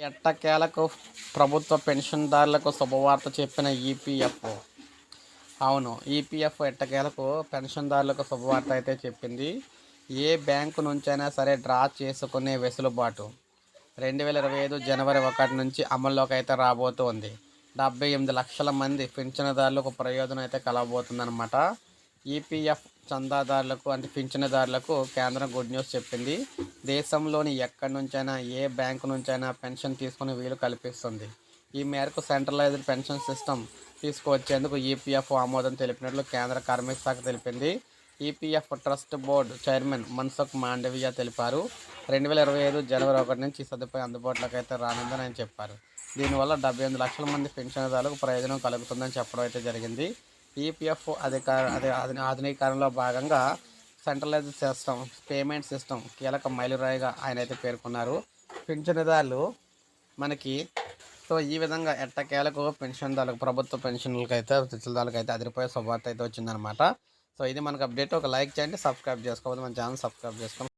ఎట్టకేలకు ప్రభుత్వ పెన్షన్దారులకు శుభవార్త చెప్పిన ఈపీఎఫ్ఓ అవును ఈపీఎఫ్ ఎట్టకేలకు పెన్షన్దారులకు శుభవార్త అయితే చెప్పింది. ఏ బ్యాంకు నుంచైనా సరే డ్రా చేసుకునే వెసులుబాటు. రెండు వేల ఇరవై ఐదు జనవరి ఒకటి నుంచి అమల్లోకి అయితే రాబోతోంది. డెబ్బై ఎనిమిది లక్షల మంది పెన్షన్దారులకు ప్రయోజనం అయితే కలగబోతుందన్నమాట ఈపీఎఫ్ చందాదారులకు అంటే పింఛనదారులకు కేంద్రం గుడ్ న్యూస్ చెప్పింది. దేశంలోని ఎక్కడి నుంచైనా ఏ బ్యాంకు నుంచైనా పెన్షన్ తీసుకునే వీలు కల్పిస్తుంది. ఈ మేరకు సెంట్రలైజ్డ్ పెన్షన్ సిస్టమ్ తీసుకువచ్చేందుకు ఈపీఎఫ్ ఆమోదం తెలిపినట్లు కేంద్ర కార్మిక శాఖ తెలిపింది. EPF trust board chairman Mansukh Mandaviya తెలిపారు. రెండు వేల ఇరవై ఐదు జనవరి ఒకటి నుంచి సదుపాయం అందుబాటులోకి అయితే రానుందని ఆయన చెప్పారు. దీనివల్ల డెబ్బై ఎనిమిది లక్షల మంది పెన్షన్దారులకు ప్రయోజనం కలుగుతుందని చెప్పడం అయితే జరిగింది. ఈపీఎఫ్ అధికార అదే ఆధునీకరణలో భాగంగా సెంట్రలైజ్ సిస్టమ్ పేమెంట్ సిస్టమ్ కీలక మైలురాయిగా ఆయన అయితే పేర్కొన్నారు. పింఛనుదారులు మనకి సో ఈ విధంగా ఎట్టకేలకు పెన్షన్దారులకు ప్రభుత్వ పెన్షన్లకు అయితే పిచ్చిదారులకు అయితే అదిరిపోయే శుభార్త అయితే వచ్చిందనమాట సో ఇది మనకు అప్డేట్. ఒక లైక్ చేయండి సబ్స్క్రైబ్ చేసుకోవాలి మన ఛానల్ సబ్స్క్రైబ్ చేసుకోండి.